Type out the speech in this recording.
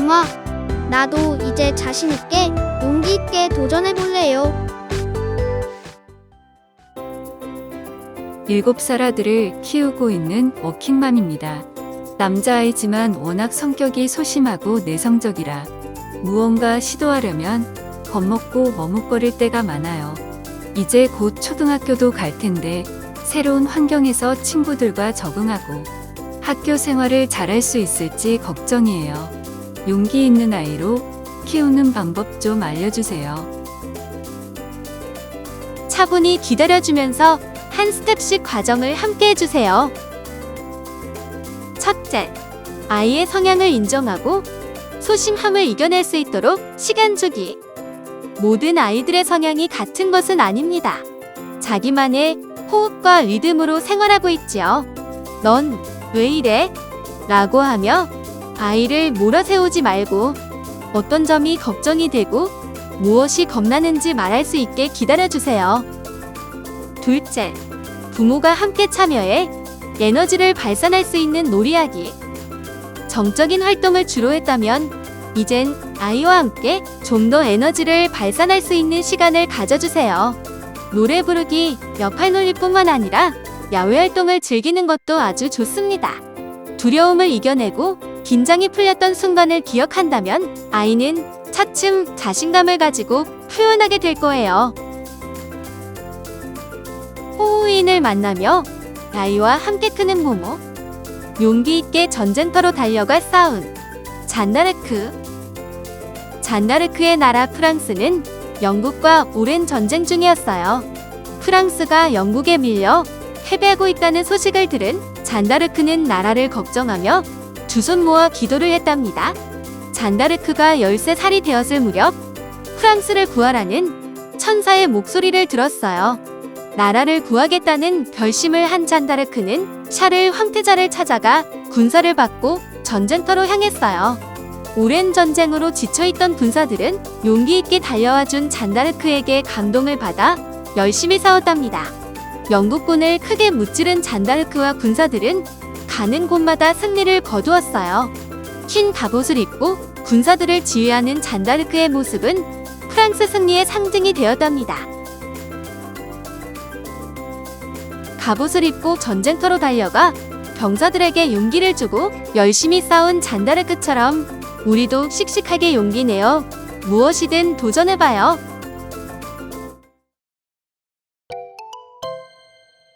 엄마, 나도 이제 자신있게, 용기 있게 도전해볼래요. 일곱 살 아들을 키우고 있는 워킹맘입니다. 남자아이지만 워낙 성격이 소심하고 내성적이라 무언가 시도하려면 겁먹고 머뭇거릴 때가 많아요. 이제 곧 초등학교도 갈 텐데 새로운 환경에서 친구들과 적응하고 학교 생활을 잘할 수 있을지 걱정이에요. 용기 있는 아이로 키우는 방법 좀 알려주세요. 차분히 기다려주면서 한 스텝씩 과정을 함께 해주세요. 첫째, 아이의 성향을 인정하고 소심함을 이겨낼 수 있도록 시간 주기. 모든 아이들의 성향이 같은 것은 아닙니다. 자기만의 호흡과 리듬으로 생활하고 있지요. 넌 왜 이래? 라고 하며 아이를 몰아세우지 말고 어떤 점이 걱정이 되고 무엇이 겁나는지 말할 수 있게 기다려주세요. 둘째, 부모가 함께 참여해 에너지를 발산할 수 있는 놀이하기. 정적인 활동을 주로 했다면 이젠 아이와 함께 좀 더 에너지를 발산할 수 있는 시간을 가져주세요. 노래 부르기, 역할 놀이뿐만 아니라 야외 활동을 즐기는 것도 아주 좋습니다. 두려움을 이겨내고 긴장이 풀렸던 순간을 기억한다면 아이는 차츰 자신감을 가지고 표현하게 될 거예요. 호우인을 만나며 아이와 함께 크는 모모. 용기 있게 전쟁터로 달려가 싸운 잔나르크. 잔나르크의 나라 프랑스는 영국과 오랜 전쟁 중이었어요. 프랑스가 영국에 밀려 패배하고 있다는 소식을 들은 잔다르크는 나라를 걱정하며 두 손 모아 기도를 했답니다. 잔다르크가 13살이 되었을 무렵 프랑스를 구하라는 천사의 목소리를 들었어요. 나라를 구하겠다는 결심을 한 잔다르크는 샤를 황태자를 찾아가 군사를 받고 전쟁터로 향했어요. 오랜 전쟁으로 지쳐있던 군사들은 용기 있게 달려와 준 잔다르크에게 감동을 받아 열심히 싸웠답니다. 영국군을 크게 무찌른 잔다르크와 군사들은 가는 곳마다 승리를 거두었어요. 흰 갑옷을 입고 군사들을 지휘하는 잔다르크의 모습은 프랑스 승리의 상징이 되었답니다. 갑옷을 입고 전쟁터로 달려가 병사들에게 용기를 주고 열심히 싸운 잔다르크처럼 우리도 씩씩하게 용기 내어 무엇이든 도전해봐요.